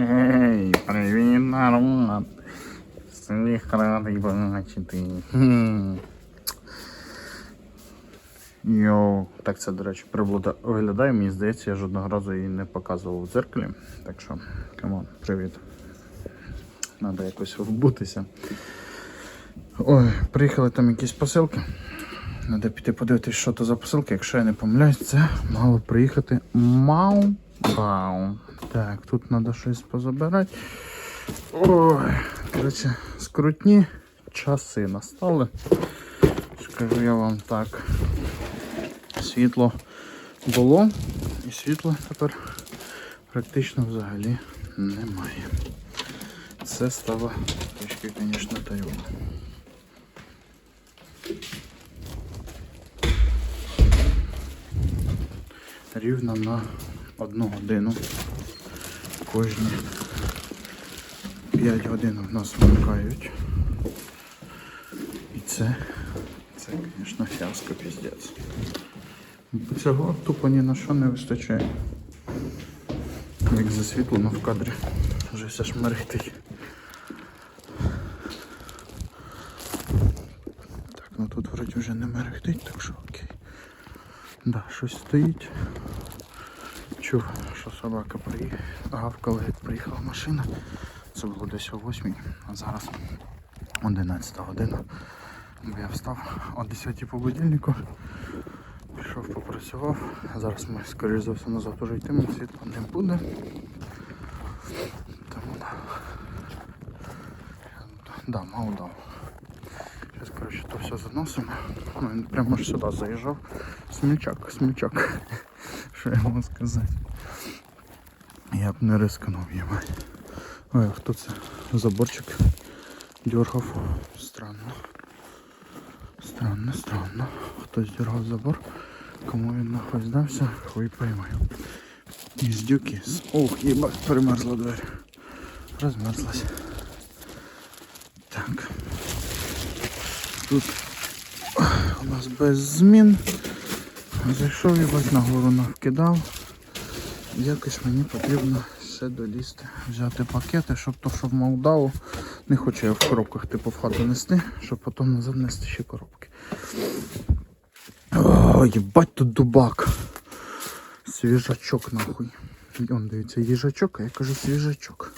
Ей, привіт, народ. Всіх радий бачити. Йоу, так це, до речі, приблуда виглядає. Мені здається, я жодного разу її не показував в дзеркалі. Так що, камон, привіт. Надо якось вбутися. Ой, приїхали там якісь посилки. Треба піти подивитись, що то за посилки. Якщо я не помиляюсь, це мало приїхати Мау Бау. Так, тут треба щось позабирати. Ой, коротше, скрутні часи настали. Скажу я вам так. Світло було і світла тепер практично взагалі немає. Це стало трішки, звісно, тайоно. Рівно на одну годину. Кожні 5 годин в нас вмикають. І це, це, звісно, фіаско піздець. Цього тупо ні на що не вистачає. Як засвітлено в кадрі. Вже все ж мерехтить. Так, ну тут вроді вже не мерехтить, так що окей. Да, щось стоїть. Чув, що собака гавкала, як приїхала машина. Це було десь о 8, а зараз 11 година. Бо я встав о 10 по будильнику, пішов, попрацював. Зараз ми, скоріш за все, назад уже йтимо, світла не буде. Тому да. Да, мав дав. Зараз, коротше, то все заносимо. Ну, він прямо аж сюди заїжджав. Смільчак, смільчак. Що я можу сказати? Я б не рискнув їбать. Ой, а хто це? Заборчик дергав. Странно. Странно, странно. Хтось дергав забор. Кому він нахуй здався, хуй поймаю. Іздюки. з- Ох, їбать, перемерзла двері. Розмерзлась. Так. Тут у нас без змін. Зайшов, їбать, нагору навкидав. Якось мені потрібно ще долізти, взяти пакети, щоб то, що в Молдаву, не хочу я в коробках типу в хату нести, щоб потім назад нести ще коробки. О, їбать тут дубак. Свіжачок нахуй. Он дивіться, їжачок, а я кажу свіжачок.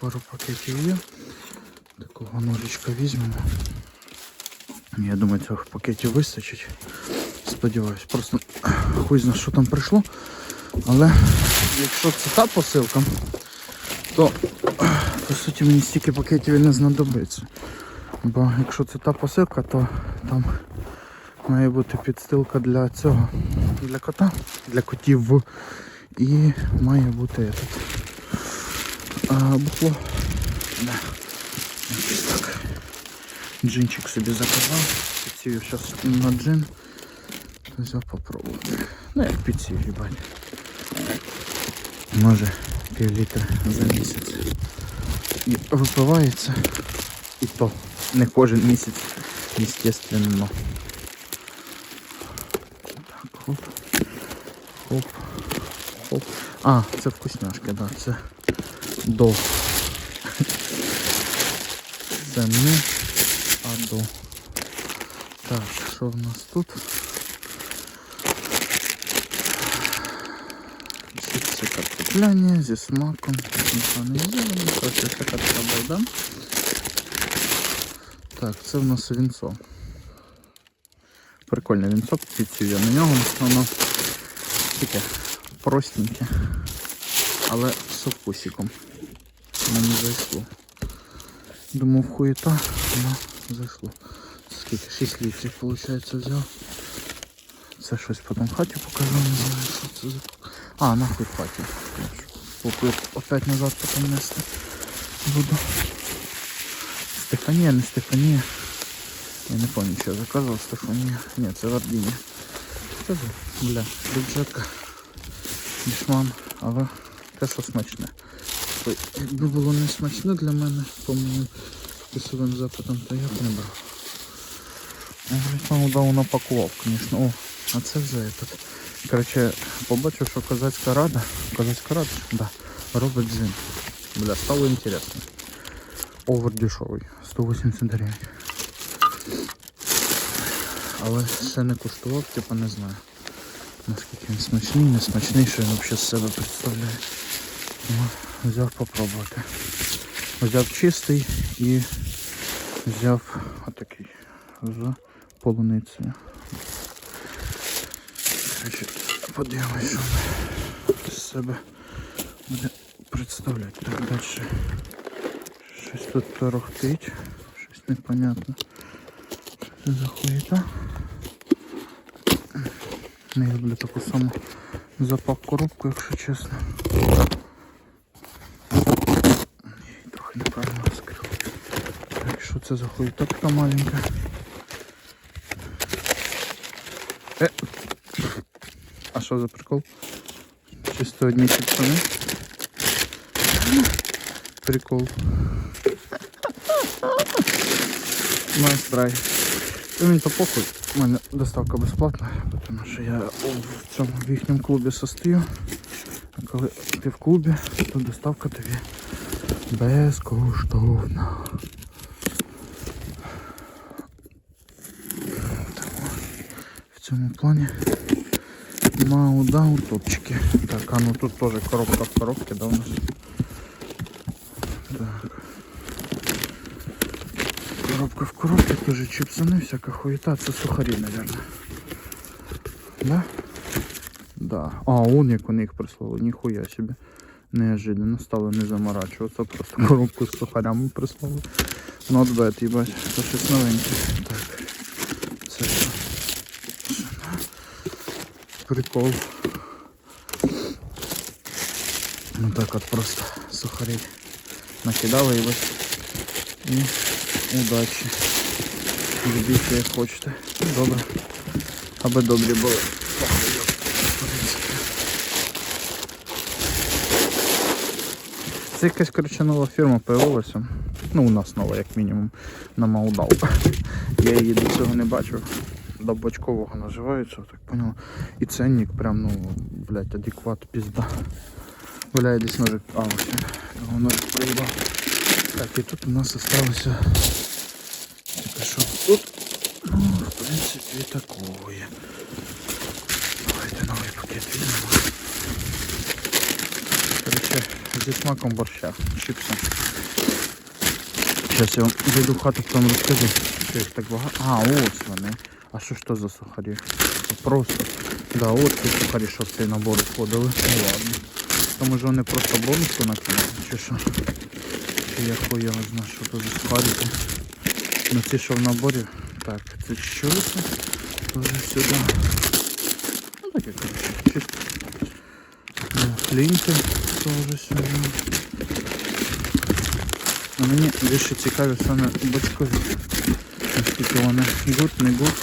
Пару пакетів є. Такого ножичка візьмемо. Я думаю, цього пакетів вистачить. Сподіваюсь, просто хуй зна, що там прийшло. Але якщо це та посилка, то по суті мені стільки пакетів і не знадобиться. Бо якщо це та посилка, то там має бути підстилка для цього, для кота, для котів. І має бути этот, а, бухло. Да. Якось так. Джинчик собі заказав. Підсію зараз на джин. Взяв попробувати. Ну як підсію, їбать. Може пів літра за місяць. І випивається. І то не кожен місяць, естественно. Так, хоп. Хоп. Хоп. А, це вкусняшки, да, це до. Це не а. Так, що в нас тут? Чипси картопляні зі смаком. Сметани зелені. Короче, така така балда. Так, це в нас вінцо. Прикольне вінцо, підсів я на нього. Воно таке простеньке, але з вкусиком. Мені зайшло. Думав хуєта, але зайшло. Скільки? 6 літрів, виходить, взяв. Це щось потім хаті покажу, не знаю, що це за. А, в хаті. Поки опять назад потім нести буду. Стефанія, не Стефанія. Я не пам'ятаю, що я заказував Стефанія. Ні, це Вардіні. Це ж, бля, бюджетка. Дішман, але те, що смачне. Якби було не смачне для мене, по моїм вкусовим то я б не брав. Я говорить, напакував, звісно. О, а це вже этот. Короче, побачив, що козацька рада, козацька рада, да, робить зим. Бля, стало інтересно. Овер дешевий, 180 гривень. Але ще не куштував, типу не знаю. Наскільки він смачний, не смачний, що він взагалі з себе представляє. Ну, взяв попробувати. Взяв чистий і взяв отакий з полуницею. Подивимось, що він з себе буде представляти. Так, далі. Щось тут торохтить, щось непонятне. Що це за? Не люблю таку саму запак коробку, якщо чесно. Ні, трохи неправильно розкрив. Так, що це за хуєта така маленька? Е. А що за прикол? Чисто одні чіпсони. Прикол. Nice try. Ну, Мені то похуй. У мене доставка безплатна, тому що я в цьому в їхньому клубі состою. А коли ти в клубі, то доставка тобі безкоштовна. Тому в цьому плані Маудау топчики. Так, а ну тут теж коробка в коробці, да, у нас? Так. Коробка в коробці, теж чипсони, всяка хуета, це сухарі, мабуть. Да? Да. А, он як вони їх прислали, ніхуя собі. Неожиданно стало не заморачуватися, просто коробку з сухарями прислали. Not bad, їбать, це щось новеньке. Так. Це що? Прикол. Ну так от просто сухарі накидали і ось. І удачі. Любіть як хочете. Добре. Аби добрі були. Це якась коротше нова фірма появилася. Ну, у нас нова, як мінімум, на Маудал. Я її до цього не бачив. До бочкового називається, так понял. І ценник прям, ну, блядь, адекват, пізда. Бля, десь ножик. А, ось. Його ножик проїбав. Так, і тут у нас осталося. Тільки що тут. Ну, в принципі, такое. Давайте новий пакет візьмемо. Короче, зі смаком борща. Чипси. Зараз я вам зайду в хату, потім розкажу, що їх так багато. А, ось вони. А що ж то за сухарі? Просто. Да, от ці сухарі, що в цей набор входили. Ну ладно. Тому що вони просто бонусу накинули, чи що? Чи я хуй його знаю, що то за сухарики. Ну ці, що в наборі. Так, це це? Тоже сюди. Ну таке, коротше, чисто. Ну, Флінти теж сюди. Ну, мені більше цікаві саме бочкові. Наскільки вони гуд, не гуд.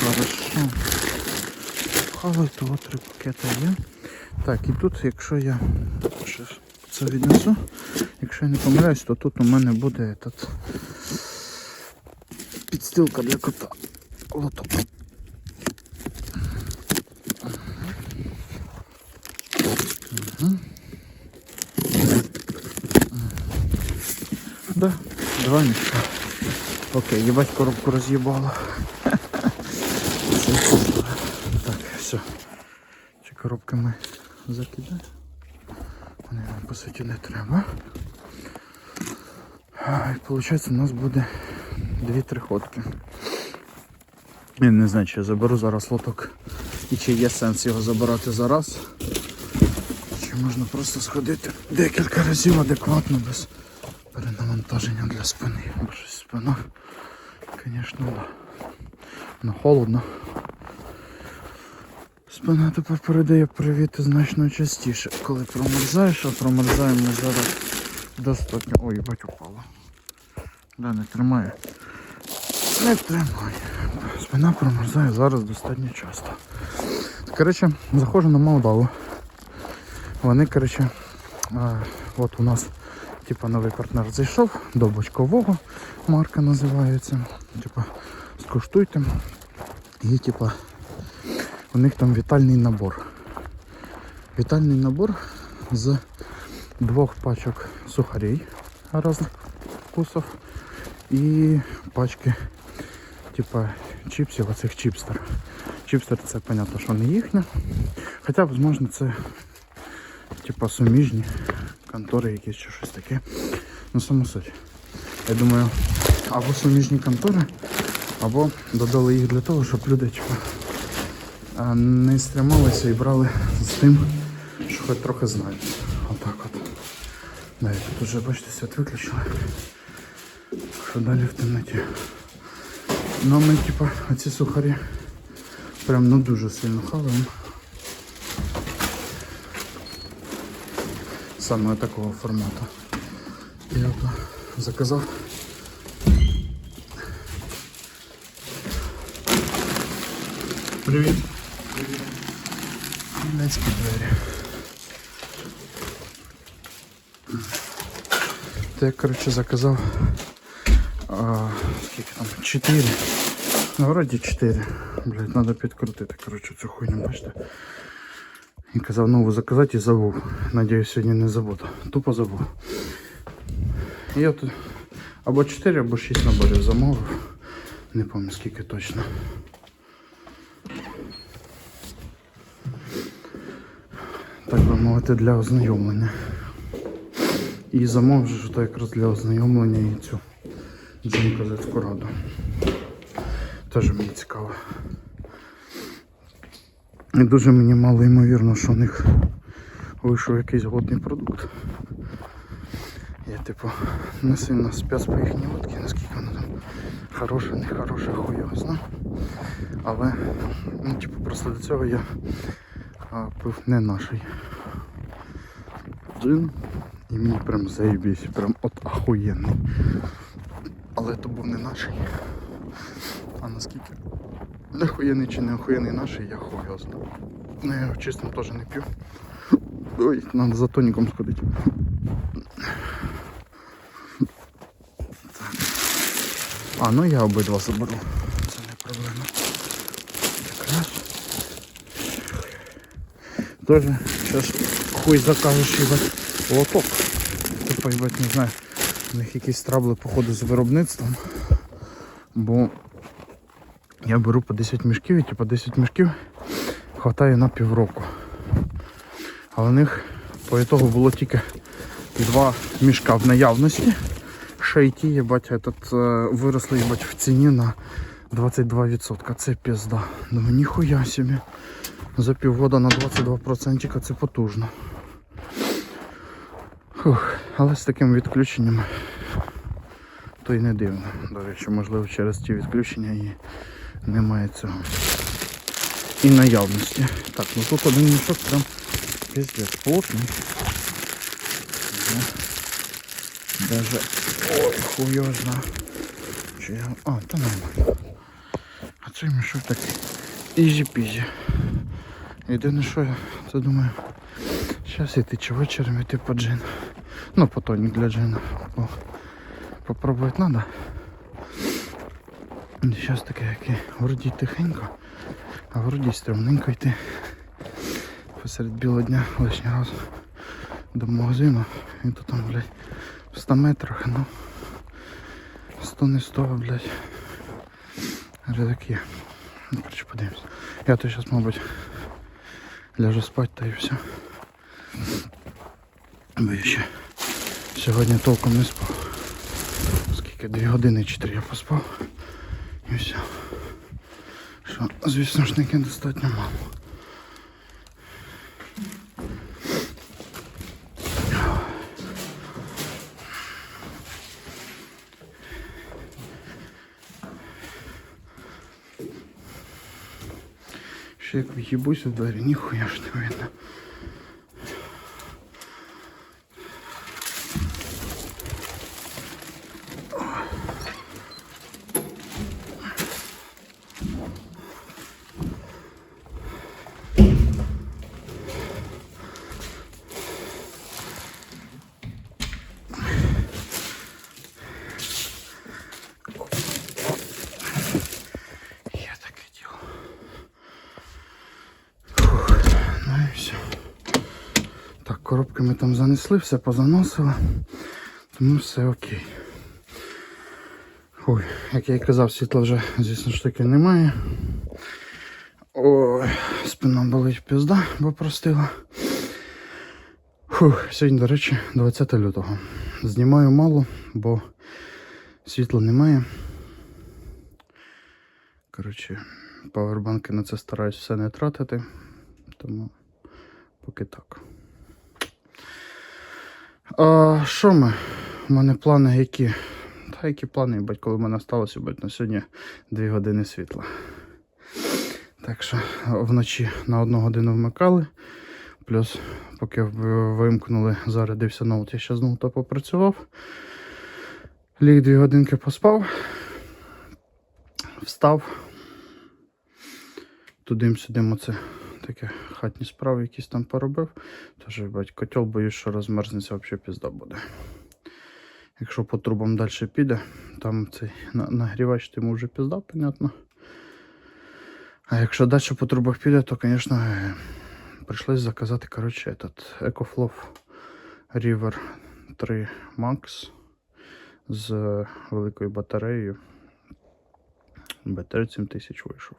Хорошо. Хавай, того три пакети є. Так, і тут, якщо я ще це віднесу, якщо я не помиляюсь, то тут у мене буде этот підстилка для кота. Лоток. Мішка. Окей, їбать коробку роз'їбало. Так, все. Ці коробки ми закидаємо. Вони нам по суті не треба. І виходить у нас буде дві-три ходки. Я не знаю, чи я заберу зараз лоток і чи є сенс його забирати зараз. Чи можна просто сходити декілька разів адекватно без перенавантаження для спини. Бо щось спина, звісно, да. Ну, холодно. Спина тепер передає привіти значно частіше, коли промерзаєш, а промерзаємо зараз достатньо. Ой, їбать упало. Да, не тримає. Не тримає. Спина промерзає зараз достатньо часто. Коротше, заходжу на Молдаву. Вони, коротше, от у нас Типа новий партнер зайшов до бочкового, марка називається. Типа, скуштуйте. І типа у них там вітальний набор. Вітальний набор з двох пачок сухарей різних вкусів і пачки типа чіпсів, оцих чіпстер. Чіпстер це понятно, що не їхня. Хоча, можливо, це типа суміжні контори якісь чи щось таке. Ну саме суть. Я думаю, або суміжні контори, або додали їх для того, щоб люди типа, не стрималися і брали з тим, що хоч трохи знають. Отак от. Навіть тут вже бачите, світ виключили. Що далі в темноті. Ну ми типа оці сухарі прям ну дуже сильно хаваємо. Саме такого формату. Я заказав. Привіт. Німецькі двері. То я, коротше, заказав а, скільки там? 4. Ну, вроді 4. Блять, треба підкрутити, коротше, цю хуйню, бачите. І казав нову заказати і забув. Надіюсь, сьогодні не забуду. Тупо забув. І от або 4, або 6 наборів замовив. Не пам'ятаю скільки точно. Так би мовити, для ознайомлення. І замовив, що то якраз для ознайомлення і цю Джин Козацьку раду. Теж мені цікаво. І дуже мені мало ймовірно, що у них вийшов якийсь годний продукт. Я типу не сильно спец по їхній водці, наскільки воно там хороше, не хороше, знає. Але ну, типу, просто до цього я а, пив не наший джин. І мені прям заєбісь, прям от ахуєнний. Але то був не наший. А наскільки не охуєнний чи не охуєнний наший, я хуй. Ну я його чистим теж не п'ю. Ой, треба за тоніком сходити. Так. А, ну я обидва заберу. Це не проблема. Якраз. Тоже зараз хуй закажеш їбать лоток. Типа їбать, не знаю. У них якісь трабли походу з виробництвом. Бо я беру по 10 мішків і типу 10 мішків хватає на півроку. А у них по ітогу було тільки два мішка в наявності. Ще й ті, їбать, этот, е, виросли їбать, в ціні на 22%. Це пізда. Думаю, ніхуя собі. За півгода на 22% це потужно. Фух, але з таким відключенням то й не дивно. До речі, можливо через ті відключення і немає цього. І наявності. Так, ну тут один мішок прям піздець плотний. Даже... Ой, хуй. Чи я... А, та нормально. А цей мішок такий ізі-пізі. Єдине, що я це думаю, зараз йти чи вечором йти по джин. Ну, по тонік для джина. Попробувати треба. Зараз таке, яке вроді тихенько, а вроді стрімненько йти. Посеред білого дня лишній раз до магазину. І то там, блядь, в 100 метрах, ну 100 не 100, блядь. Рядки. Ну, короче, подивимось. Я то зараз, мабуть, ляжу спати та і все. Бо я ще сьогодні толком не спав. Скільки? 2 години 4 я поспав. І все. Що, звісно ж таки достатньо мало. Ще як в'їбусь у двері, ніхуя ж не видно. Коробки ми там занесли, все позаносили. Тому все окей. Ой, як я і казав, світла вже, звісно ж таки, немає. Ой, спина болить пізда, бо простила. Фух, сьогодні, до речі, 20 лютого. Знімаю мало, бо світла немає. Коротше, павербанки на це стараюсь все не тратити. Тому поки так. А, що ми? У мене плани які? Та які плани, бать, коли в мене сталося, бать, на сьогодні 2 години світла. Так що вночі на одну годину вмикали. Плюс, поки вимкнули, зарядився ноут, я ще знову то попрацював. Ліг дві годинки поспав. Встав. Тудим-сюдим оце таке хатні справи якісь там поробив. Тож, бать, котел боюсь, що розмерзнеться взагалі пізда буде. Якщо по трубам далі піде, там цей нагрівач тим вже пізда, понятно. А якщо далі по трубах піде, то, звісно, е, прийшлось заказати, коротше, этот EcoFlow River 3 Max з е, великою батареєю. БТР 7000 вийшов.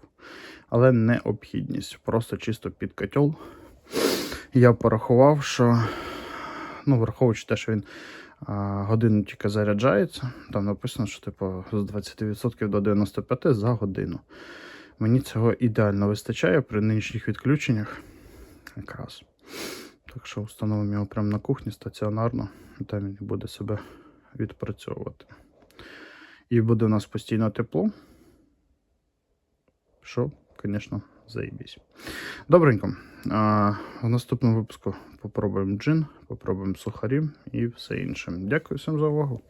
Але необхідність. Просто чисто під котел. Я порахував, що, ну, враховуючи те, що він а, годину тільки заряджається, там написано, що типу з 20% до 95% за годину. Мені цього ідеально вистачає при нинішніх відключеннях. Якраз. Так що встановимо його прямо на кухні стаціонарно, і там він буде себе відпрацьовувати. І буде у нас постійно тепло. Що, звісно, заїбісь. Добренько. А, в наступному випуску попробуємо джин, попробуємо сухарі і все інше. Дякую всім за увагу.